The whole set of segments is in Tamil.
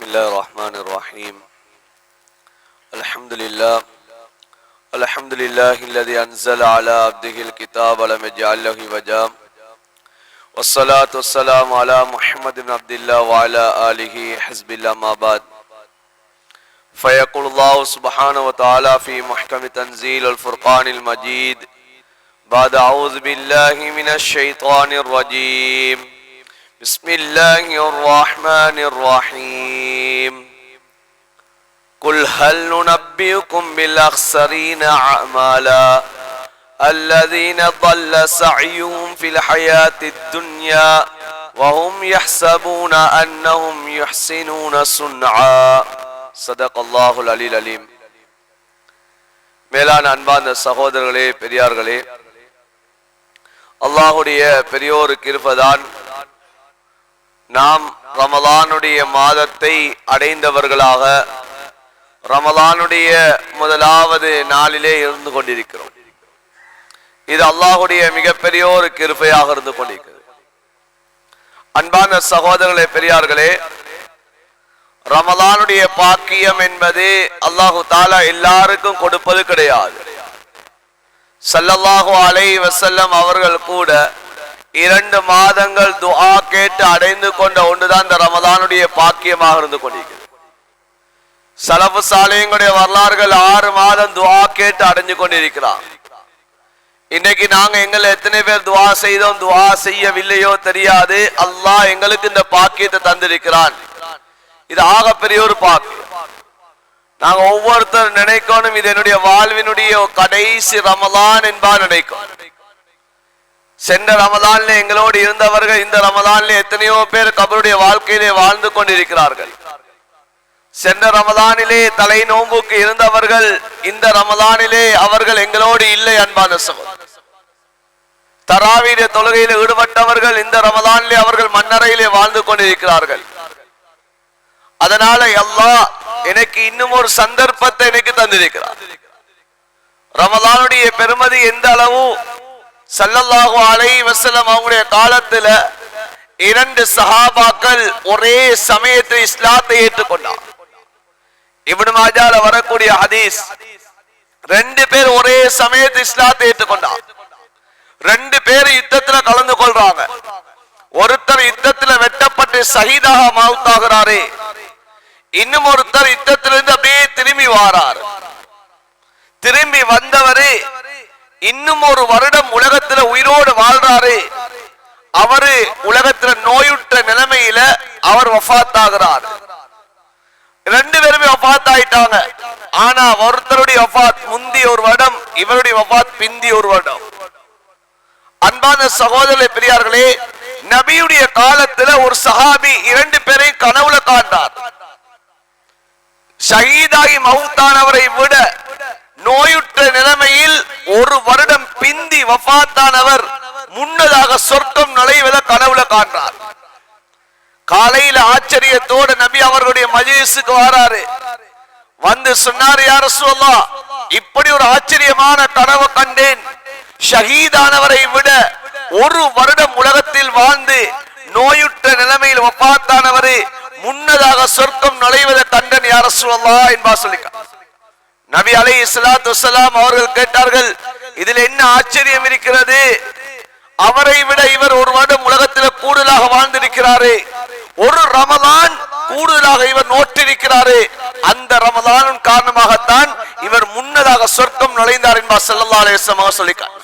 بسم الله الرحمن الرحيم. الحمد لله. الحمد لله الذي أنزل على عبده الكتاب ولم يجعل له وجا والصلاة والسلام على محمد بن عبد الله وعلى آله حزب الله ما بعد. فيقول الله سبحانه وتعالى في محكم تنزيل الفرقان المجيد بعد أعوذ بالله من الشيطان الرجيم. بسم الله الرحمن الرحيم. قل هل ننبئكم بالأخسرين أعمالا الذين ضل سعيهم في الحياة الدنيا وهم يحسبون أنهم يحسنون صنعا. صدق الله العلي العليم மேலான அன்பார்ந்த சகோதரர்களே பெரியார்களே அல்லாஹுடைய பெரியோருக்கு இருப்பதான் நாம் ரமலானுடைய மாதத்தை அடைந்தவர்களாக ரமலானுடைய முதலாவது நாளிலே இருந்து கொண்டிருக்கிறோம். இது அல்லாஹுடைய மிகப்பெரிய ஒரு கிருப்பையாக இருந்து கொண்டிருக்கிறது. அன்பான சகோதரர்களே பெரியார்களே ரமலானுடைய பாக்கியம் என்பது அல்லாஹு தாலா எல்லாருக்கும் கொடுப்பது கிடையாது. சல்லல்லாஹு அலை வசல்லம் அவர்கள் கூட இரண்டு மாதங்கள் துஆ கேட்டு அடைந்து கொண்ட ஒன்றுதான் இந்த ரமதானுடைய பாக்கியமாக இருந்து கொண்டிருக்கிறது. சலபு சாலையங்களுடைய வரலாறுகள் ஆறு மாதம் துஆ கேட்டு அடைஞ்சு கொண்டிருக்கிறார். இன்னைக்கு நாங்க எங்களை எத்தனை பேர் துவா செய்தோம் துவா செய்யவில்லையோ தெரியாது. அல்லாஹ் எங்களுக்கு இந்த பாக்கியத்தை தந்திருக்கிறான். இது ஆகப்பெரிய ஒரு பாக்கியம். நாங்க ஒவ்வொருத்தர் நினைக்கணும் இது என்னுடைய வாழ்வினுடைய கடைசி ரமலான் என்பா நினைக்கும் சென்ற ரமதான்ல எங்களோடு இருந்தவர்கள் இந்த ரமதான் எத்தனையோ பேர் கபருடைய வாழ்க்கையிலே வாழ்ந்து கொண்டிருக்கிறார்கள். சென்ற ரமதானிலே தலை நோம்புக்கு இருந்தவர்கள் இந்த ரமதானிலே அவர்கள் எங்களோடு இல்லை அன்பான சகோதரர். தராவீர தொழுகையில ஈடுபட்டவர்கள் இந்த ரமதானிலே அவர்கள் மன்னரையிலே வாழ்ந்து கொண்டிருக்கிறார்கள். அதனால எல்லா எனக்கு இன்னும் ஒரு சந்தர்ப்பத்தை எனக்கு தந்திருக்கிறார். ரமதானுடைய பெருமதி எந்த அளவு சல்லல்லாஹு அலை வசலம் அவங்களுடைய காலத்துல இரண்டு சஹாபாக்கள் ஒரே சமயத்தில் இஸ்லாத்தை ஏற்றுக்கொண்டார். இவனு மாஜால வரக்கூடிய ஹதீஸ் ரெண்டு பேர் ஒரே சமயத்தில் இஸ்லாத்தை ஏற்றுக்கொண்டார். ரெண்டு பேர் யுத்தத்துல கலந்து கொள்றாங்க. ஒருத்தர் யுத்தத்துல வெட்டப்பட்டு சகிதாக மவுத்தாகிறாரே இன்னும் ஒருத்தர் யுத்தத்திலிருந்து அப்படியே திரும்பி வாரார். திரும்பி வந்தவரே இன்னும் ஒரு வருடம் உலகத்துல உயிரோடு வாழ்றாரு. அவரு உலகத்துல நோயுற்ற நிலைமையில அவர் வஃத்தாகிறார். ரெண்டு பேருமே வஃத் ஆயிட்டாங்க ஆனா ஒருத்தருடைய வஃத் முந்தி ஒரு வருடம் இவருடைய வஃத் பிந்தி ஒரு வருடம். அன்பான சகோதர பெரியார்களே நபியுடைய காலத்துல ஒரு சஹாபி இரண்டு பேரை கனவுல காண்டார் ஷஹீதாகி மவுத்தானவரை விட நோயுற்ற நிலைமையில் ஒரு வருடம் பிந்தி வஃத்தானவர் முன்னதாக சொர்க்கம் நுழைவதை கனவுல காண்றார். காலையில ஆச்சரியத்தோடு நபி அவர்களுடைய மஜிலிசுக்கு வராரு. வந்து சொன்னார் யார சொல்லா இப்படி ஒரு ஆச்சரியமான கனவு கண்டேன். ஷஹீதானவரை விட ஒரு வருடம் உலகத்தில் வாழ்ந்து நோயுற்ற நிலைமையில் ஒப்பாத்தானவரு முன்னதாக சொர்க்கம் நுழைவதை கண்டன் யார சொல்லா என்பா சொல்லிக்க. நபி அலை இஸ்லாத்து வசலாம் அவர்கள் கேட்டார்கள் இதில் என்ன ஆச்சரியம் இருக்கிறது? அவரை விட இவர் ஒரு வருடம் உலகத்தில் கூடுதலாக வாழ்ந்திருக்கிறாரே. ஒரு ரமலான் கூடுதலாக இவர் நோட்டிருக்கிறாரே அந்த ரமலானின் காரணமாகத்தான் இவர் முன்னதாக சொர்க்கம் நுழைந்தார் என்பா செல்லல்லா அலேசமாக சொல்லிக்கார்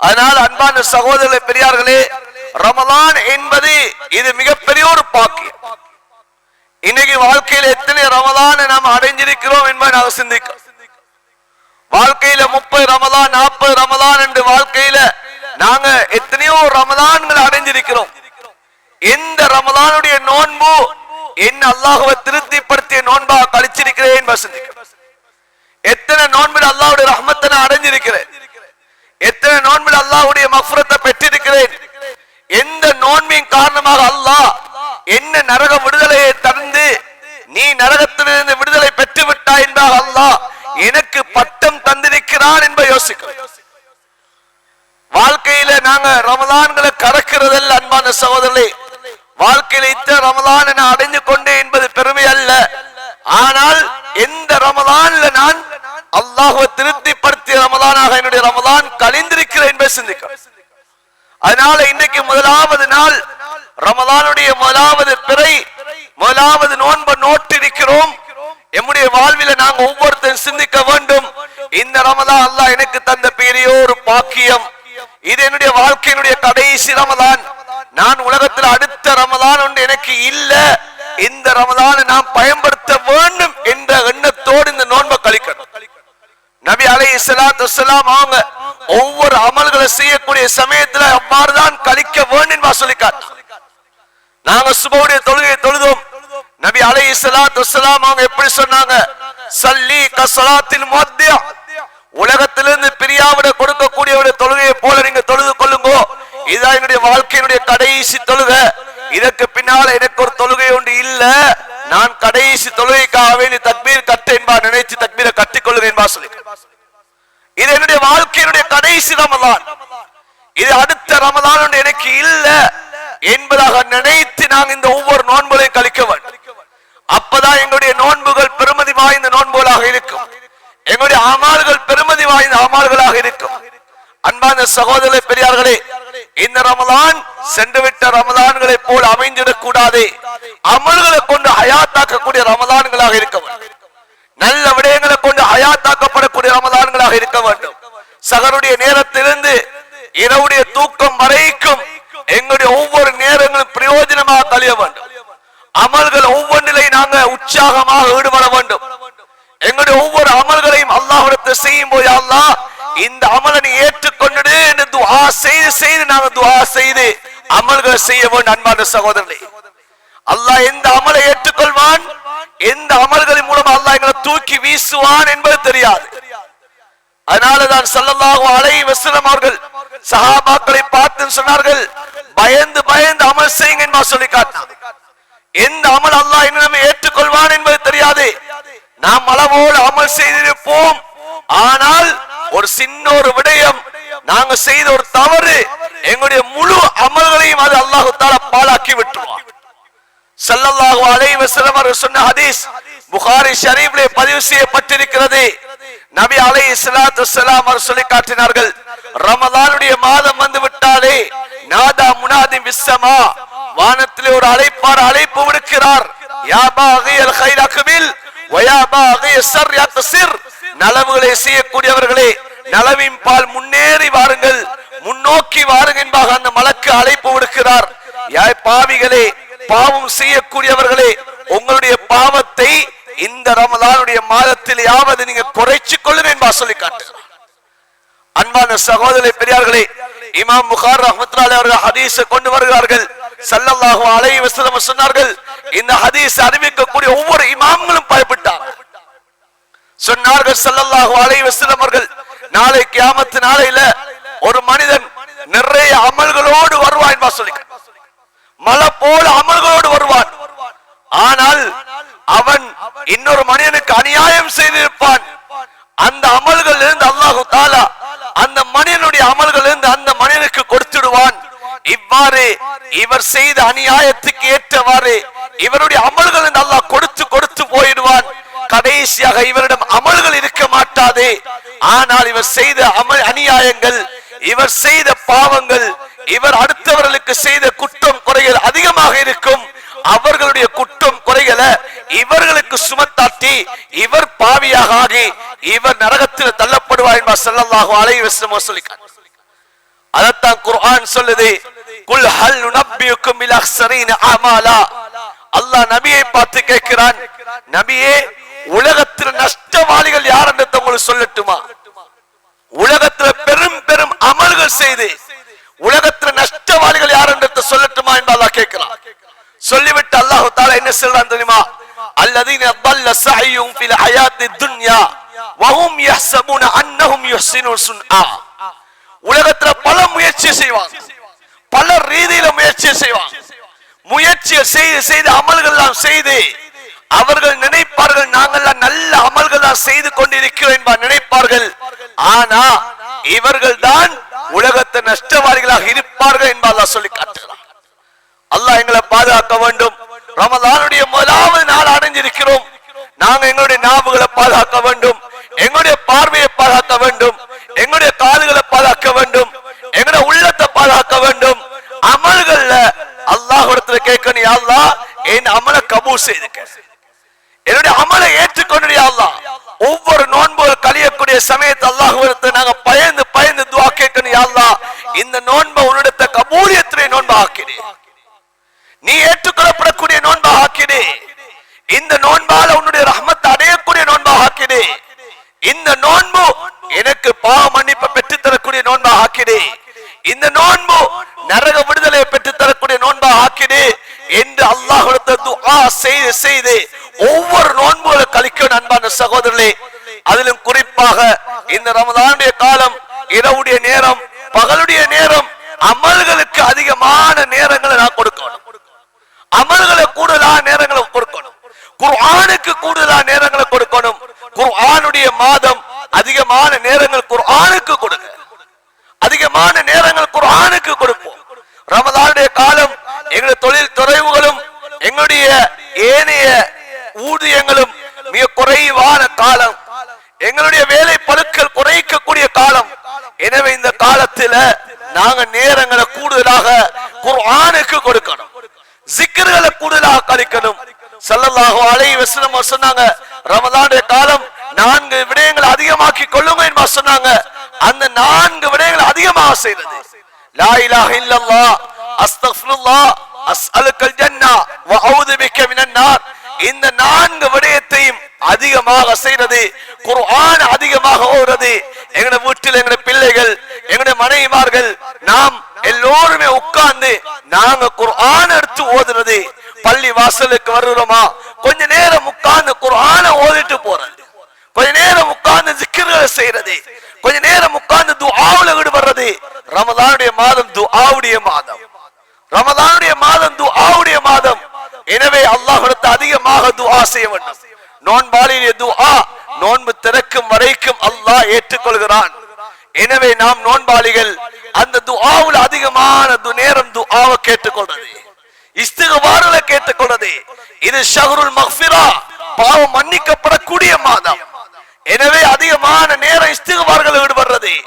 அதனால் அன்பான சகோதர பெரியார்களே ரமலான் என்பது இது மிகப்பெரிய ஒரு பாக்கியம். இன்னைக்கு வாழ்க்கையில எத்தனை ரமதான நாம் அடைஞ்சிருக்கிறோம் என்பதை நாங்கள் சிந்திக்க. வாழ்க்கையில முப்பது ரமதான் நாற்பது ரமதான் என்று வாழ்க்கையில நாங்க எத்தனையோ ரமதான்கள் அடைஞ்சிருக்கிறோம். எந்த ரமதானுடைய நோன்பு என்ன அல்லாஹுவை திருப்திப்படுத்திய நோன்பா கழிச்சிருக்கிறேன் என்பதை எத்தனை நோன்பில் அல்லாவுடைய ரஹ்மத்தை நான் அடைஞ்சிருக்கிறேன்? எத்தனை நோன்பில் அல்லாஹுடைய மஃப்ரத்தை பெற்றிருக்கிறேன்? எந்த நோன்பின் காரணமாக அல்லாஹ் என்ன நரக விடுதலையை தந்து நீ நரகத்திலிருந்து விடுதலை பெற்று விட்டாய் என்றால் அல்லாஹ் எனக்கு பட்டம் தந்திருக்கிறான் என்பதை யோசிக்கிறோம் வாழ்க்கையில நாங்க ரமதான்களை கடக்கிறதல்ல அன்பான சகோதரர்களே. வாழ்க்கையில இத்த ரமதான் என அடைந்து கொண்டேன் என்பது பெருமை அல்ல. ஆனால் எந்த ரமதான்ல நான் அல்லாஹுவை திருப்திப்படுத்திய ரமதானாக என்னுடைய ரமதான் கழிந்திருக்கிறேன் என்பதை சிந்திக்க அதனால இன்னைக்கு முதலாவது நாள் ரமலானுடைய முதலாவது பிறை முதலாவது நோன்பை நோட்டிருக்கிறோம். எம்முடைய வாழ்வில நாங்க ஒவ்வொருத்தரும் சிந்திக்க வேண்டும். இந்த ரமதான் அல்லாஹ் எனக்கு தந்த பெரிய ஒரு பாக்கியம். இது என்னுடைய வாழ்க்கையினுடைய கடைசி ரமதான். நான் உலகத்தில் அடுத்த ரமதான் ஒன்று எனக்கு இல்ல. இந்த ரமதானை நான் பயன்படுத்த வேண்டும் என்ற எண்ணத்தோடு இந்த நோன்பை கழிக்கணும். நபி அலை சலாத்து அவங்க ஒவ்வொரு அமல்களை செய்யக்கூடிய சமயத்துல அவ்வாறுதான் கழிக்க வேண்டும் சொல்லிக்காட்டு நாங்க சுபவுடைய தொழுகையை தொழுதோம். நபி அலை சலாத்து வசலாம் அவங்க எப்படி சொன்னாங்க? சல்லி கசலாத்தில் மத்தியம் உலகத்திலிருந்து பிரியாவிட கொடுக்கக்கூடிய தொழுகையை போல நீங்க தொழுது கொள்ளுங்கோ. இதுதான் என்னுடைய வாழ்க்கையினுடைய கடைசி தொழுகை. இதற்கு பின்னால எனக்கு ஒரு தொழுகை ஒன்று இல்ல. நான் கடைசி தொழுகைக்காகவே நீ தக்பீர் கட்ட என்பா நினைச்சு தக்பீரை கட்டி கொள்ளுங்க என்பா சொல்லி இது என்னுடைய வாழ்க்கையினுடைய கடைசி ரமதான் இது அடுத்த ரமதான் ஒன்று எனக்கு இல்ல. என்பதாக நினைத்து நாங்க இந்த ஒவ்வொரு நோன்புகளையும் கழிக்க வேண்டும். அப்பதான் எங்களுடைய நோன்புகள் பெருமதி வாய்ந்த நோன்புகளாக இருக்கும். எங்களுடைய அமால்கள் பெருமதி வாய்ந்த அமால்களாக இருக்கும். அன்பான சகோதர பெரியார்களே இந்த ரமலான் சென்றுவிட்ட ரமலான்களை போல் அமைந்திடக் கூடாது அமல்களை கொண்டு அயாத்தாக்கக்கூடிய ரமலான்களாக இருக்க வேண்டும். நல்ல விடயங்களை கொண்டு அயாத்தாக்கப்படக்கூடிய ரமலான்களாக இருக்க வேண்டும். சகருடைய நேரத்திலிருந்து இரவுடைய தூக்கம் வரைக்கும் எங்களுடைய ஒவ்வொரு அமல்கள் ஒவ்வொன்றிலே நாங்க உற்சாகமாக ஈடுபட வேண்டும். எங்களுடைய ஒவ்வொரு அமல்களையும் அல்லாஹ்விடத்தை செய்யும் போது அல்லாஹ் இந்த அமலை நீ ஏற்றுக்கொண்டு என்று துவா செய்து செய்து நாங்க துவா செய்து அமல்களை செய்ய வேண்டும் அன்பான சகோதரர்களே. அல்லாஹ் எந்த அமலை ஏற்றுக்கொள்வான்? எந்த அமல்களின் மூலம் அல்லாஹ் எங்களை தூக்கி வீசுவான் என்பது தெரியாது. அதனாலதான் சல்லல்லாஹு அலை வசலம் அவர்கள் சஹாபாக்களை பார்த்து சொன்னார்கள் பயந்து பயந்து அமல் செய்யுங்க சொல்லி காட்டினார் எந்த அமல் அல்லாஹ் இன்னும் ஏற்றுக்கொள்வான் என்பது தெரியாது. நாம் அளவோடு அமல் செய்திருப்போம். ஆனால் ஒரு சின்ன ஒரு விடயம் நாங்க செய்த ஒரு தவறு எங்களுடைய முழு அமல்களையும் அது அல்லாஹு தாலா பாழாக்கி விட்டுருவான். ஸல்லல்லாஹு அலைவசலம் வஸல்லம் சொன்ன ஹதீஸ் புகாரி ஷரீப்லே பதிவு செய்யப்பட்டிருக்கிறது. நபி அலை இஸ்லாத்து வஸலாம் சொல்லி காட்டினார்கள் ரமதானுடைய மாதம் வந்து விட்டாலே நாதா முனாதி விஸ்ஸமா வானத்திலே ஒரு அழைப்பார் அழைப்பு விடுக்கிறார். யா பாகியல் கைர் அக்பில் வயா பாகிய நலவுகளை செய்யக்கூடியவர்களே நலவின் பால் முன்னேறி வாருங்கள் முன்னோக்கி வாருங்க என்பாக அந்த மலக்கு அழைப்பு விடுக்கிறார். யாய் பாவிகளே பாவம் செய்யக்கூடியவர்களே உங்களுடைய பாவத்தை இந்த ரமதானுடைய மாதத்தில் யாவது நீங்க குறைச்சு கொள்ளுங்க சொல்லி காட்டுகிறார் அன்பான சகோதரி பெரியார்களே இமாம் புகார் ரஹ்மத்துல்லாஹி அவர்கள் ஹதீஸை கொண்டு வருகிறார்கள். ஸல்லல்லாஹு அலைஹி வஸல்லம் சொன்னார்கள் இந்த ஹதீஸ் அறிவிக்கக்கூடிய ஒவ்வொரு இமாம்களும் பயப்பட்டார் சொன்னார்கள் ஸல்லல்லாஹு அலைஹி வஸல்லம் அவர்கள் நாளை கியாமத்து நாளையில ஒரு மனிதன் நிறைய அமல்களோடு வருவான் சொல்லி மலை போல அமல்களோடு வருவான். ஆனால் அவன் இன்னொரு மனிதனுக்கு அநியாயம் செய்திருப்பான். அந்த அமல்கள் இருந்து அல்லாஹு தாலா அந்த மனிதனுடைய அமல்கள் இருந்து அந்த மனிதனுக்கு கொடுத்துடுவான். இவ்வாறு இவர் செய்த அநியாயத்துக்கு ஏற்றவாறு இவருடைய அமல்கள் இருந்து அல்லாஹ் கொடுத்து கொடுத்து போயிடுவான். கடைசியாக இவரிடம் அமல்கள் இருக்க மாட்டாது. ஆனால் இவர் செய்த அமல் அநியாயங்கள் இவர் செய்த பாவங்கள் இவர் அடுத்தவர்களுக்கு செய்த குற்றம் குறைகள் அதிகமாக இருக்கும். அவர்களுடைய குற்றம் குறைகளை இவர்களுக்கு சுமத்தாட்டி இவர் பாவியாக ஆகி இவர் நரகத்தில் தள்ளப்படுவார் என்பார் ஸல்லல்லாஹு அலை வஸல்லம் சொல்லிக்கார். அதத்தான் குர்ஆன் சொல்லுது குல் ஹல் நுனப்பியுக்கும் அமாலா. அல்லாஹ் நபியை பார்த்து கேட்கிறான் நபியே உலகத்தில் நஷ்டவாளிகள் யார் என்று உங்களுக்கு சொல்லட்டுமா? உலகத்துல பெரும் பெரும் அமல்கள் செய்து உலகத்துல நஷ்டவாளிகள் யார் என்று சொல்லட்டுமா என்று அல்லாஹ் கேட்கிறான். சொல்லிவிட்டு அல்லாஹு தாலா என்ன சொல்றான் தெரியுமா? அல்லதீன ضل سعيهم في الحياة الدنيا وهم يحسبون انهم يحسنون صنعا உலகத்துல பல முயற்சி செய்வாங்க. பல ரீதியில முயற்சி செய்வாங்க. முயற்சி செய்து செய்து அமல்கள்லாம் செய்து அவர்கள் நினைப்பார்கள் நாங்கள்லாம் நல்ல அமல்கள் செய்து கொண்டிருக்கிறோம் என்பார் நினைப்பார்கள். ஆனா இவர்கள் தான் உலகத்தை நஷ்டவாதிகளாக இருப்பார்கள் என்பார் சொல்லி காட்டுகிறார் அல்லாஹ் எங்களை பாதுகாக்க வேண்டும். ரமதானுடைய முதலாவது நாள் அடைஞ்சிருக்கிறோம் நாங்க எங்களுடைய ஞாபகங்களை பாதுகாக்க வேண்டும். எங்களுடைய பார்வையை பாதுகாக்க வேண்டும். எங்களுடைய காதுகளை பாதுகாக்க வேண்டும். எங்களுடைய உள்ளத்தை பாதுகாக்க வேண்டும். அமல்கள்ல அல்லாஹ்விடத்துல கேட்கணும் யா என் அமலை கபூல் செய்துக்க. என்னுடைய அமலை ஏற்றுக்கொண்டு அல்லாஹ். ஒவ்வொரு நோன்பு கழியக்கூடிய சமயத்தை அல்லாஹ்விடத்தை நாங்க பயந்து பயந்து துவா கேட்கணும் யா இந்த நோன்பை உன்னிடத்தை கபூலியத்துடைய நோன்பு ஆக்கிடு நீ ஏற்றுக்கொள்ளப்படக்கூடிய நோன்பா ஆக்கினே இந்த நோன்பால உன்னுடைய ரஹ்மத்தை அடையக்கூடிய நோன்பா ஆக்கிடு. இந்த நோன்பு எனக்கு பாவ மன்னிப்பை பெற்று தரக்கூடிய நோன்பா ஆக்கினே இந்த நோன்பு நரக விடுதலையை பெற்று தரக்கூடிய நோன்பா ஆக்கிடு என்று அல்லாஹ் ஆ செய்து செய்து ஒவ்வொரு நோன்புகளை கழிக்கணும் அன்பான சகோதரர்களே. அதிலும் குறிப்பாக இந்த ரமதானுடைய காலம் இரவுடைய நேரம் பகலுடைய நேரம் அமல்களுக்கு அதிகமான நேரங்களை நான் கொடுக்கணும். அமல்களை கூடுதலான நேரங்களை கொடுக்கணும். குர்ஆனுக்கு கூடுதலான நேரங்களை கொடுக்கணும். குர்ஆனுடைய மாதம் அதிகமான நேரங்கள் குர்ஆனுக்கு கொடுங்க. அதிகமான நேரங்கள் குர்ஆனுக்கு கொடுப்போம். ரமதானுடைய காலம் எங்களுடைய தொழில் துறைவுகளும் எங்களுடைய ஏனைய ஊதியங்களும் மிக குறைவான காலம். எங்களுடைய வேலை பழுக்கள் குறைக்கக்கூடிய காலம். எனவே இந்த காலத்துல நாங்க நேரங்களை கூடுதலாக குர்ஆனுக்கு கொடுக்கணும். ஜிக்கர்களை கூடுதலாக கழிக்கணும் ஸல்லல்லாஹு அலை வசனம் சொன்னாங்க ரமதானுடைய காலம் நான்கு விடயங்களை அதிகமாக்கி கொள்ளுங்க என்று சொன்னாங்க. அந்த நான்கு விடயங்களை அதிகமாக செய்தது. லா இலாஹ இல்லல்லாஹ் அஸ்தக்ஃபிருல்லாஹ் அஸ்அலுக்கல் ஜன்னா வ அஊது பிக்க மினன் நார். இந்த நான்கு விடயத்தையும் அதிகமாக செய்யறது குர்ஆன் அதிகமாக ஓடுறது எங்களுடைய வீட்டில் எங்களுடைய மனைவிமார்கள் நாம் எல்லோருமே உட்கார்ந்து நாங்க குர்ஆன் எடுத்து ஓதுறது பள்ளி வாசலுக்கு வருகிறோமா? கொஞ்ச நேரம் உட்கார்ந்து குர்ஆன ஓதிட்டு போறது. கொஞ்ச நேரம் உட்கார்ந்து ஜிக்கிர்களை செய்யறது கொஞ்ச நேரம் உட்கார்ந்து துஆவுல ஈடுபடுறது. ரமதானுடைய மாதம் துஆவுடைய மாதம். ரமதானுடைய மாதம் துஆவுடைய மாதம். எனவே அல்லாஹ்விடத்து அதிகமாக துஆ செய்ய வேண்டும். நோன்பாளிய துஆ நோன்பு திறக்கும் வரைக்கும் அல்லாஹ் ஏற்றுக்கொள்கிறான். எனவே நாம் நோன்பாளிகள் அந்த துஆவுல அதிகமான து- நேரம் துஆவை கேட்டுக்கொள்றது. இஸ்திகபாரல கேட்டுக்கொள்றது. இது ஷஹருல் மக்ஃபிரா பாவம் மன்னிக்கப்படக்கூடிய மாதம். எனவே அதிகமான நேரம் இஸ்திகபார்கள் ஈடுபடுறது.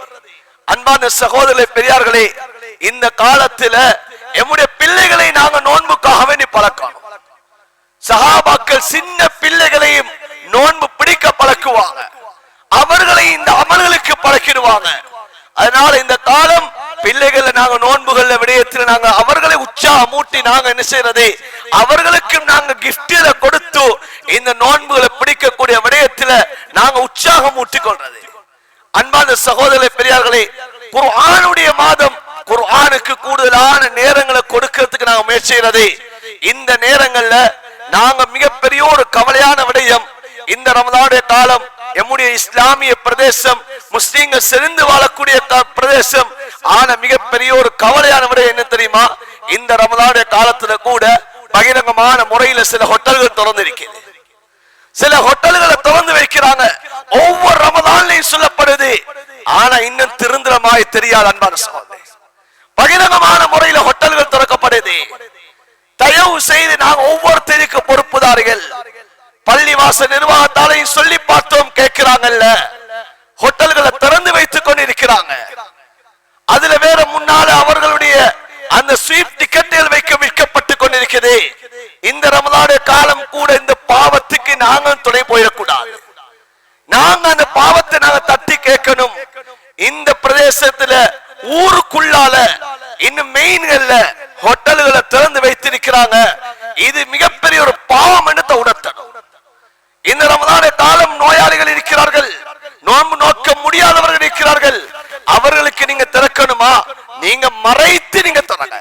அன்பான சகோதர பெரியார்களே இந்த காலத்துல எம்முடைய பிள்ளைகளை நாங்க நோன்புக்காக வேண்டி பழக்கணும். சஹாபாக்கள் சின்ன பிள்ளைகளையும் நோன்பு பிடிக்க பழக்குவாங்க. அவர்களை இந்த அமல்களுக்கு பழக்கிடுவாங்க. அதனால இந்த காலம் பிள்ளைகளை நாங்க நோன்புகள்ல விடயத்தில் நாங்க அவர்களை உற்சாகம் மூட்டி நாங்க என்ன செய்யறது? அவர்களுக்கும் நாங்க கிஃப்ட்ல கொடுத்து இந்த நோன்புகளை பிடிக்கக்கூடிய விடயத்துல நாங்க உற்சாகம் மூட்டி கொள்றது. அன்பான சகோதர பெரியார்களே குர்ஆனுடைய மாதம் குர்ஆனுக்கு கூடுதலான நேரங்களை கொடுக்கிறதுக்கு நாங்க முயற்சி செய்யறது. இந்த நேரங்கள்ல நாங்க மிகப்பெரிய ஒரு கவலையான விடயம் இந்த ரமதானுடைய காலம் எம்முடைய இஸ்லாமிய பிரதேசம் முஸ்லீம்கள் செறிந்து வாழக்கூடிய பிரதேசம். ஆன மிகப்பெரிய ஒரு கவலையான முறை என்ன தெரியுமா? இந்த ரமதானுடைய காலத்துல கூட பகிரங்கமான முறையில சில ஹோட்டல்கள் திறந்திருக்கிறது. சில ஹோட்டல்களை திறந்து வைக்கிறாங்க. ஒவ்வொரு ரமதான்லையும் சொல்லப்படுது. ஆனா இன்னும் திருந்திரமாய் தெரியாது அன்பான சகோதரி பகிரங்கமான முறையில ஹோட்டல்கள் திறக்கப்படுது. தயவு செய்து நாங்க ஒவ்வொருத்தருக்கு பொறுப்புதாரிகள். பள்ளிவாச நிர்வாகத்தாலையும் சொல்லி பார்த்தோம் கேட்கிறாங்கல்ல. ஹோட்டல்களை திறந்து வைத்துக் கொண்டிருக்கிறாங்க. அதுல வேற முன்னால அவர்களுடைய அந்த ஸ்வீப் டிக்கெட்டில் வைக்க விற்கப்பட்டு கொண்டிருக்கிறது இந்த ரமதான காலம் கூட இந்த பாவத்துக்கு நாங்கள் துணை போயிடக்கூடாது. நாங்க அந்த பாவத்தை நாங்க தட்டி கேட்கணும். இந்த பிரதேசத்துல ஊருக்குள்ளால இன்னும் மெயின்கள்ல ஹோட்டல்களை திறந்து வைத்திருக்கிறாங்க. இது மிகப்பெரிய ஒரு பாவம் என்று உணர்த்தணும். இந்த ரமதான காலம் நோயாளிகள் இருக்கிறார்கள். நோன்பு நோக்க முடியாதவர்கள் இருக்கிறார்கள். அவர்களுக்கு நீங்க திறக்கணுமா? நீங்க மறைத்து நீங்க திறங்க.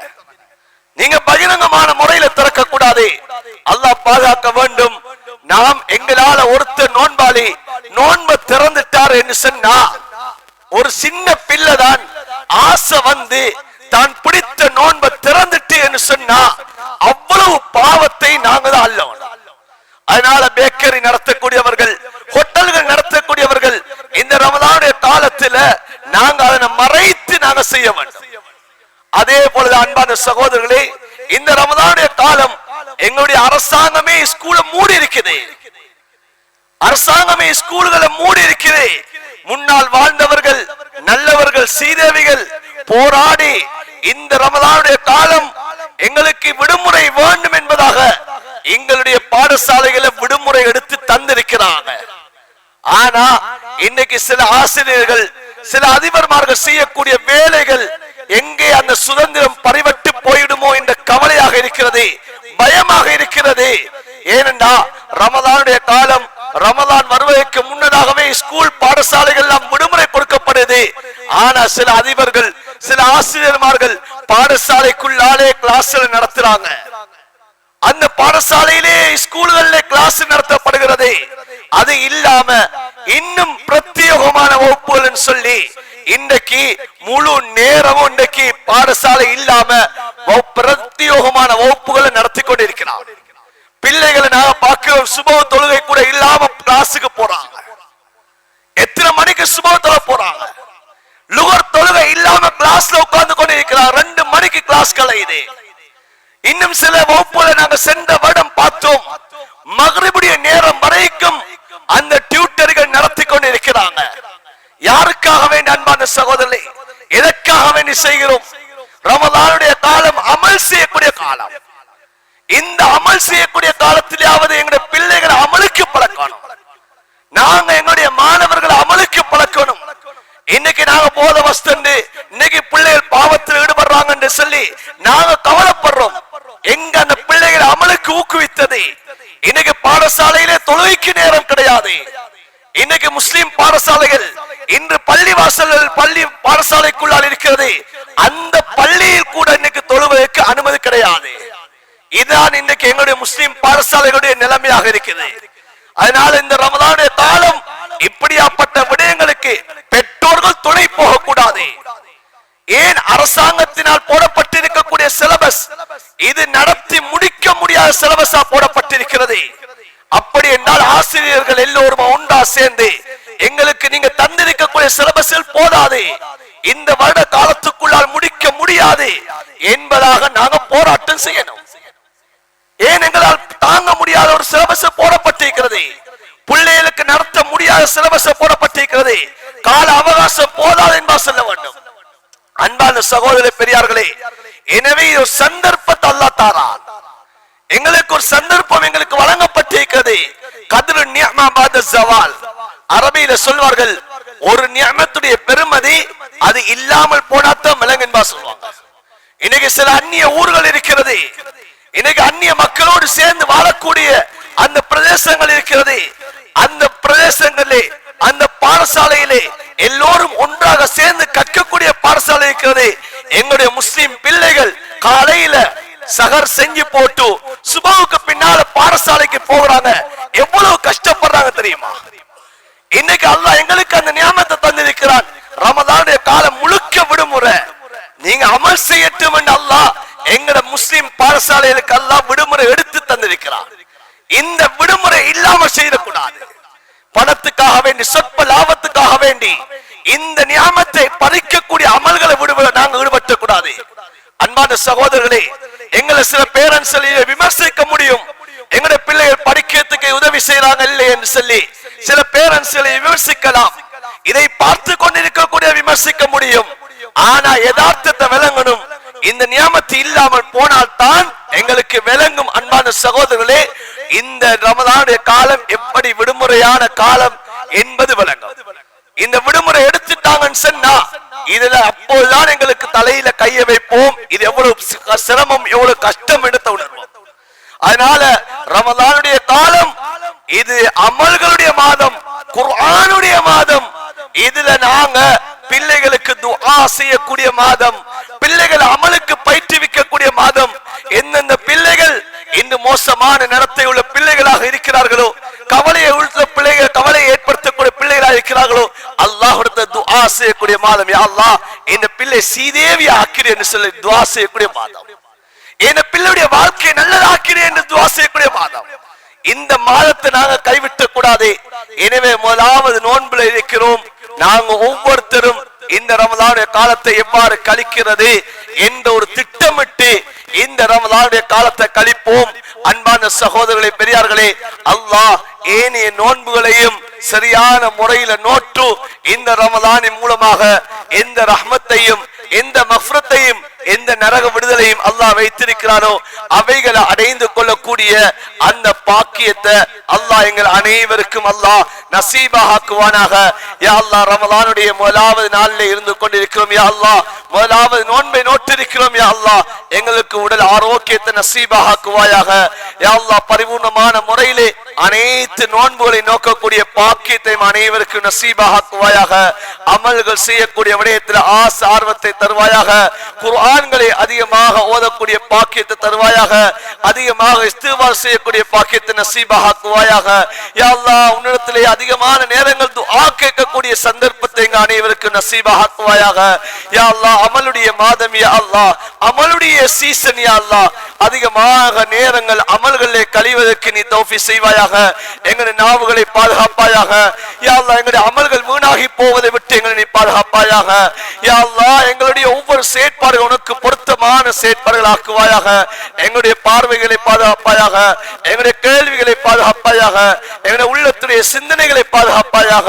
நீங்க பகிரங்கமான முறையில திறக்க கூடாது. அல்லாஹ் பாதுகாக்க வேண்டும். நாம் எங்களால ஒருத்தர் நோன்பாளி நோன்ப திறந்துட்டார் என்று சொன்னா ஒரு சின்ன பிள்ளை தான் ஆசை வந்து தான் பிடித்த நோன்ப திறந்துட்டு என்று சொன்னா அவ்வளவு பாவத்தை நாங்க தான் அல்லவன் அதனால பேக்கரி நடத்தக்கூடியவர்கள் ஹோட்டல்கள் நடத்தக்கூடியவர்கள் இந்த ரமதானுடைய காலத்துல நாங்க அதனை மறைத்து நாங்க செய்ய வேண்டும். அதே போல அன்பான சகோதரர்களே இந்த ரமதானுடைய காலம் எங்களுடைய அரசாங்கமே ஸ்கூலை மூடி இருக்குது அரசாங்கமே ஸ்கூல்களை மூடி இருக்குது முன்னால் வாழ்ந்தவர்கள் நல்லவர்கள் சீதேவிகள் போராடி இந்த ரமதானுடைய காலம் எங்களுக்கு விடுமுறை வேண்டும் என்பதாக எங்களுடைய பாடசாலைகளை விடுமுறை எடுத்து தந்திருக்கிறாங்க. ஆனா இன்னைக்கு சில ஆசிரியர்கள் சில அதிபர்மார்கள் செய்யக்கூடிய வேலைகள் எங்கே அந்த சுதந்திரம் பறிவட்டு போயிடுமோ என்ற கவலையாக இருக்கிறது பயமாக இருக்கிறது. ஏனென்றா ரமதானுடைய காலம் ரமதான் வருவதற்கு முன்னதாகவே ஸ்கூல் பாடசாலைகள் எல்லாம் விடுமுறை கொடுக்கப்படுது. ஆனா சில அதிபர்கள் சில ஆசிரியர்மார்கள் பாடசாலைக்குள்ளாலே கிளாஸ்கள் நடத்துறாங்க. அந்த பாடசாலையிலே ஸ்கூல்கள்ல கிளாஸ் நடத்தப்படுகிறது. அது இல்லாம இன்னும் பிரத்யேகமான வகுப்புகள் சொல்லி இன்றைக்கு முழு நேரமும் இன்றைக்கு பாடசாலை இல்லாம பிரத்யோகமான வகுப்புகளை நடத்தி கொண்டிருக்கிறார் பிள்ளைகளை நாங்க பார்க்கிறோம் சுபவ தொழுகை கூட இல்லாம கிளாஸுக்கு போறாங்க. எத்தனை மணிக்கு சுபவ தொலை போறாங்க? லுகர் தொழுகை இல்லாம கிளாஸ்ல உட்கார்ந்து கொண்டிருக்கிறார் ரெண்டு மணிக்கு கிளாஸ் கலையுது. இன்னும் சில வகுப்புல நாங்க சென்ற வருடம் பார்த்தோம். மகரிபுடைய நேரம் வரைக்கும் அந்த டியூட்டர்கள் நடத்தி கொண்டு இருக்கிறாங்க யாருக்காக வேண்டி அன்பான சகோதரி எதற்காக வேண்டி செய்கிறோம்? ரமதானுடைய காலம் அமல் செய்யக்கூடிய காலம். இந்த அமல் செய்யக்கூடிய காலத்திலேயாவது எங்களுடைய பிள்ளைகளை அமலுக்கு பழக்கணும். நாங்க எங்களுடைய மாணவர்களை அமலுக்கு பழக்கணும். இன்னைக்கு நாங்க போத வஸ்து இன்னைக்கு பிள்ளைகள் பாவத்தில் என்று சொல்லி நாங்க கவலைப்படுறோம். எங்க அந்த பிள்ளைகளை அமலுக்கு ஊக்குவித்தது? இன்னைக்கு பாடசாலையிலே தொழுகைக்கு நேரம் கிடையாது. இன்னைக்கு முஸ்லிம் பாடசாலைகள் இன்று பள்ளி வாசல்கள் பள்ளி பாடசாலைக்குள்ளால் இருக்கிறது. அந்த பள்ளியில் கூட இன்னைக்கு தொழுவதற்கு அனுமதி கிடையாது. இதுதான் இன்றைக்கு எங்களுடைய முஸ்லிம் பாடசாலைகளுடைய நிலைமையாக இருக்குது அதனால இந்த ரமதானுடைய காலம் இப்படியாப்பட்ட விடயங்களுக்கு பெற்றோர்கள் துணை போகக்கூடாது. ஏன் அரசாங்க அரசாங்கத்தினால் போடப்பட்டிருக்கக்கூடிய சிலபஸ் இது நடத்தி முடிக்க முடியாத சிலபஸா போடப்பட்டிருக்கிறது. அப்படி என்றால் ஆசிரியர்கள் எல்லோரும் ஒன்றா சேர்ந்து எங்களுக்கு நீங்க தந்திருக்கக்கூடிய சிலபஸில் போதாது. இந்த வருட காலத்துக்குள்ளால் முடிக்க முடியாது என்பதாக நாங்க போராட்டம் செய்யணும். ஏன் எங்களால் தாங்க முடியாத ஒரு சிலபஸ் போடப்பட்டிருக்கிறது? பிள்ளைகளுக்கு நடத்த முடியாத சிலபஸ் போடப்பட்டிருக்கிறது. கால அவகாசம் போதாது என்பா சொல்ல வேண்டும். அன்பான சகோதர பெரியார்களே எனவே ஒரு சந்தர்ப்பத்தை அல்லா தாரான். எங்களுக்கு ஒரு சந்தர்ப்பம் எங்களுக்கு வழங்கப்பட்டிருக்கிறது. கதிரு நியமாபாத சவால் அரபியில சொல்வார்கள் ஒரு நியமத்துடைய பெருமதி அது இல்லாமல் போனாத்தான் விலங்கு என்பா சொல்லுவாங்க இன்னைக்கு சில அந்நிய ஊர்கள் இருக்கிறது. இன்னைக்கு அந்நிய மக்களோடு சேர்ந்து வாழக்கூடிய அந்த பிரதேசங்கள் இருக்கிறது. அந்த பிரதேசங்களிலே அந்த பாடசாலையிலே எல்லோரும் ஒன்றாக சேர்ந்து கற்கக்கூடிய பாடசாலை இருக்கிறது. எங்களுடைய முஸ்லிம் பிள்ளைகள் காலையில சகர் செஞ்சு போட்டு சுபாவுக்கு பின்னால பாடசாலைக்கு போகிறாங்க. எவ்வளவு கஷ்டப்படுறாங்க தெரியுமா? இன்னைக்கு அல்லா எங்களுக்கு அந்த நியமத்தை தந்திருக்கிறான். ரமதானுடைய காலம் முழுக்க விடுமுறை. நீங்க அமல் செய்யட்டும் என்று அல்லாஹ் எங்கட முஸ்லிம் பாடசாலைகளுக்கு அல்லாஹ் விடுமுறை எடுத்து தந்திருக்கிறான். இந்த விடுமுறை இல்லாம செய்யக்கூடாது. பணத்துக்காக வேண்டி சொற்ப லாபத்துக்காக வேண்டி இந்த நியாமத்தை பறிக்கக்கூடிய அமல்களை விடுவதை நாங்க ஈடுபட்ட கூடாது அன்பான சகோதரர்களே எங்களை சில பேரண்ட்ஸ் விமர்சிக்க முடியும். எங்களுடைய பிள்ளைகள் படிக்கிறதுக்கு உதவி செய்யறாங்க இல்லை என்று சொல்லி சில பேரண்ட்ஸ் விமர்சிக்கலாம். இதை பார்த்து கொண்டிருக்கக்கூடிய விமர்சிக்க முடியும். ஆனா யதார்த்தத்தை விளங்கணும். இந்த நியமத்து இல்லாமல் போனால் தான் எங்களுக்கு விளங்கும் அன்பான சகோதரர்களே இந்த ரமதானுடைய காலம் எப்படி விடுமுறையான காலம் என்பது விளங்கும். இந்த விடுமுறை எடுத்துட்டாங்கன்னு சொன்னா இதுல அப்போதுதான் எங்களுக்கு தலையில கைய வைப்போம். இது எவ்வளவு சிரமம் எவ்வளவு கஷ்டம் எடுத்த உணர்வோம் அதனால ரமதானுடைய காலம் இது அமல்களுடைய மாதம் குர்ஆனுடைய மாதம். இதுல நாங்க பிள்ளைகளுக்கு துஆ செய்யக்கூடிய மாதம் பிள்ளைகள் அமலுக்கு பயிற்றுவிக்கக்கூடிய மாதம். எந்தெந்த பிள்ளைகள் இன்று மோசமான நடத்தை உள்ள பிள்ளைகளாக இருக்கிறார்களோ கவலையை உள்ள பிள்ளைகள் கவலையை ஏற்படுத்தக்கூடிய பிள்ளைகளாக இருக்கிறார்களோ அல்லாஹ்விடத்தை துஆ செய்யக்கூடிய மாதம். யா அல்லாஹ் இந்த பிள்ளை சீதேவி ஆக்கிறேன் என்று சொல்லி துஆ செய்யக்கூடிய மாதம். என் பிள்ளையுடைய வாழ்க்கையை நல்லதாக்கிறேன் என்று துவா செய்யக்கூடிய மாதம். இந்த மாதத்தை நாங்க கைவிட்ட கூடாது. எனவே முதலாவது நோன்புல இருக்கிறோம். நாங்க ஒவ்வொருத்தரும் இந்த ரமதானுடைய காலத்தை எவ்வாறு கழிக்கிறது என்ற ஒரு திட்டமிட்டு இந்த ரமதானுடைய காலத்தை கழிப்போம். அன்பான சகோதரர்களே பெரியார்களே அல்லாஹ் ஏனைய நோன்புகளையும் சரியான முறையில நோட்டு இந்த ரமதானின் மூலமாக எந்த ரஹ்மத்தையும் எந்த மஃப்ரத்தையும் எந்த நரக விடுதலையும் அல்லாஹ் வைத்திருக்கிறானோ அவைகளை அடைந்து கொள்ளக்கூடிய அந்த பாக்கியத்தை அல்லாஹ் எங்கள் அனைவருக்கும் அல்லாஹ் நசீபாக்குவானாக யா அல்லாஹ் ரமலானுடைய முதலாவது நாளில் இருந்து கொண்டிருக்கிறோம் யா அல்லாஹ். முதலாவது நோன்பை நோட்டிருக்கிறோம் யா அல்லாஹ். எங்களுக்கு உடல் ஆரோக்கியத்தை நசீபாக்குவாயாக யா அல்லாஹ் பரிபூர்ணமான முறையிலே அனைத்து நோன்புகளை நோக்கக்கூடிய பாக்கியத்தையும் அனைவருக்கும் நசீபாக்குவாயாக அமல்கள் செய்யக்கூடிய விடயத்தில் ஆசை ஆர்வத்தை தருவாயாக. குர்ஆன்களை அதிகமாக ஓதக்கூடிய பாக்கியத்தை தருவாயாக. அதிகமாக இஸ்திவார் செய்யக்கூடிய பாக்கியத்தை நசீபாக்குவாயாக யா அல்லாஹ் உன்னிடத்திலே அதிகமான நேரங்கள் துஆ கேட்கக்கூடிய சந்தர்ப்பத்தை எங்க அனைவருக்கும் நசீபாக்குவாயாக யா அல்லாஹ் அமலுடைய மாதம் யா அல்லாஹ் அமலுடைய சீசன் யா அல்லாஹ். அதிகமாக நேரங்கள் அமல்களிலே கழிவதற்கு நீ தௌஃபி செய்வாயாக. எங்களுடைய நாவுகளை பாதுகாப்பாயாக. யா அல்லாஹ் எங்களுடைய அமல்கள் வீணாகி போவதை விட்டு எங்களை நீ பாதுகாப்பாயாக. யா அல்லாஹ் எங்களுடைய ஒவ்வொரு செயற்பாடுகள் உனக்கு பொருத்தமான செயற்பாடுகள் ஆக்குவாயாக. எங்களுடைய பார்வைகளை பாதுகாப்பாயாக. எங்களுடைய கேள்விகளை பாதுகாப்பாயாக. எங்களுடைய உள்ளத்துடைய சிந்தனைகளை பாதுகாப்பாயாக.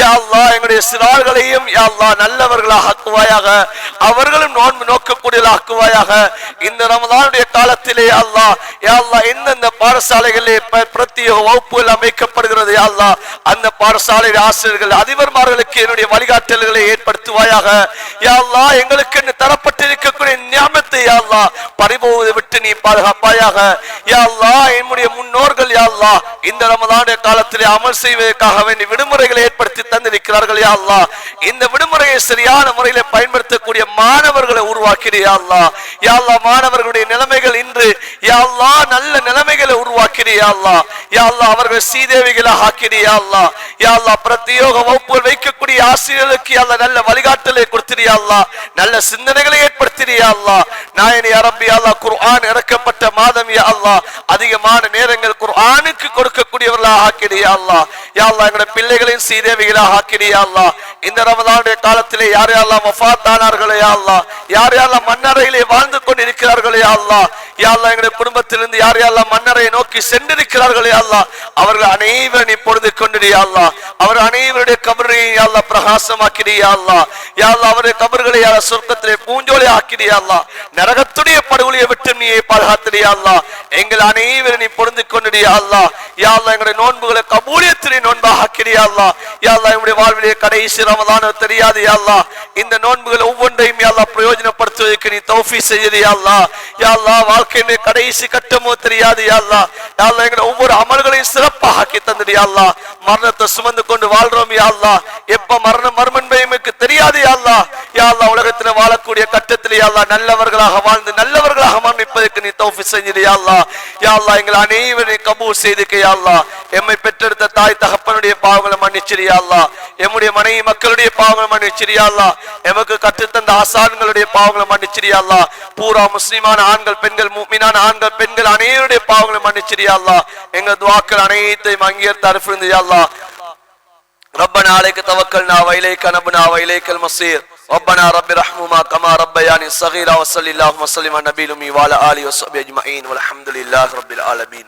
யாழ்லா எங்களுடைய சிறார்களையும் யாழ்லா நல்லவர்களாக ஆக்குவாயாக. அவர்களும் நோன்பு நோக்கக்கூடியதாக்குவாயாக ஆக்குவாயாக. இந்த ரமதானுடைய காலத்திலே அல்லா யாழ்லா எந்தெந்த பாடசாலைகளிலே பிரத்யேக வகுப்புகள் அமைக்கப்படுகிறது யாழ்லா அந்த பாடசாலை ஆசிரியர்கள் அதிபர்மார்களுக்கு என்னுடைய வழிகாட்டல்களை ஏற்படுத்துவாயாக. யாழ்லா எங்களுக்கு என்று தரப்பட்டிருக்கக்கூடிய ஞாபகத்தை யா அல்லாஹ் பறிபோவதை விட்டு நீ பாதுகாப்பாயாக. யாழ்லா என்னுடைய முன்னோர்கள் யாழ்லா இந்த ரமலானுடைய காலத்திலே அமல் செய்வதற்காக வேண்டி விடுமுறைகளை ஏற்படுத்தி தந்திருக்கிறார்கள் யாழ்லா இந்த விடுமுறையை சரியான முறையில பயன்படுத்தக்கூடிய மாணவர்களை உருவாக்கிடு யாழ்லா அல்லாஹ். மாணவர்களுடைய நிலைமைகள் இன்று யாழ்லா நல்ல நிலைமைகளை உருவாக்கிடு யாழ்லா அல்லாஹ். அவர்கள் சீதேவிகளாக ஆக்கிடு யாழ்லா அல்லாஹ். பிரத்யோக வகுப்புகள் வைக்கக்கூடிய ஆசிரியர்களுக்கு யாழ்லா நல்ல வழிகாட்டலை கொடுத்திரு யா நல்ல சிந்தனைகளை ஏற்படுத்தினியா அல்லா நாயனி அரபி அல்லா குர்ஆன் இறக்கப்பட்ட மாதம் யா அல்லா அதிகமான நேரங்கள் குர்ஆனுக்கு கொடுக்கக்கூடியவர்களாக ஆக்கினியா அல்லா யா அல்லா எங்களோட பிள்ளைகளின் சீதேவிகளாக ஆக்கினியா அல்லா இந்த ரமதானுடைய காலத்திலே யார் யாரெல்லாம் வஃபாத்தானார்களோ யா அல்லா யார் யாரெல்லாம் மன்னரையிலே வாழ்ந்து கொண்டு இருக்கிறார்களோ யா அல்லாஹ்? யா அல்லா எங்களுடைய குடும்பத்திலிருந்து யார் யாரெல்லாம் மன்னரையை நோக்கி சென்றிருக்கிறார்களோ யா அல்லாஹ்? அவர்கள் அனைவரும் இப்பொழுது பொழுது கொண்டு அவர் அனைவருடைய கபரையும் யா அல்லா பிரகாசமாக்கினியா அல்லா யா அல்லா அவருடைய கபர்களை யா சொர்க்கத்திலே பூஞ்சோலை ஆக்கிடு நரகத்துடைய படுகொலியை விட்டு நீ பாதுகாத்திடு எங்கள் அனைவரும் நீ பொருந்து கொண்டு யா எங்களுடைய நோன்புகளை கபூலியத்திலே நோன்பாக எங்களுடைய வாழ்விலே கடைசி தெரியாது இந்த நோன்புகள் ஒவ்வொன்றையும் யாழ்லா பிரயோஜனப்படுத்துவதற்கு நீ தௌஃபி செய்யது யாழ்லா அல்லாஹ். யா வாழ்க்கையினுடைய கடைசி கட்டமோ தெரியாது யாழ்லா யாழ்லா எங்களை ஒவ்வொரு அமல்களையும் சிறப்பாக ஆக்கி தந்துடு மரணத்தை சுமந்து கொண்டு வாழ்றோம் யாழ்லா எப்ப மரணம் மர்மம் தெரியாது யாழ்லா யாழ்லா உலகத்தில் வாழக்கூடிய கட்டத்தில் யா அல்லாஹ் நல்லவர்களாக வாழ்ந்து நல்லவர்களாக மரணிப்பதற்கு நீ தௌஃபி செஞ்சிடு யா அல்லாஹ் யா அல்லாஹ் எங்கள் அனைவரையும் கபூல் செய்துக்க யா அல்லாஹ் எம்மை பெற்றெடுத்த தாய் தகப்பனுடைய பாவங்களை மன்னிச்சிரு யா அல்லாஹ் எம்முடைய மனைவி மக்களுடைய பாவங்களை மன்னிச்சிரு யா அல்லாஹ் எமக்கு கற்றுத்தந்த ஆசான்களுடைய பாவங்களை மன்னிச்சிரு யா அல்லாஹ் பூரா முஸ்லிமான ஆண்கள் பெண்கள் முஃமினான ஆண்கள் பெண்கள் அனைவருடைய பாவங்களை மன்னிச்சிரு யா அல்லாஹ் எங்கள் துவாக்கள் அனைத்தையும் அங்கீகரித்து அருஃபிருந்து யா அல்லாஹ் ربنا عليك توكلنا واليك نبنا واليك المصير ربنا رب رحمهما كما ربياني صغيرا وصلى اللهم وسلم على الأمي وعلى آله وصحبه أجمعين والحمد لله رب العالمين.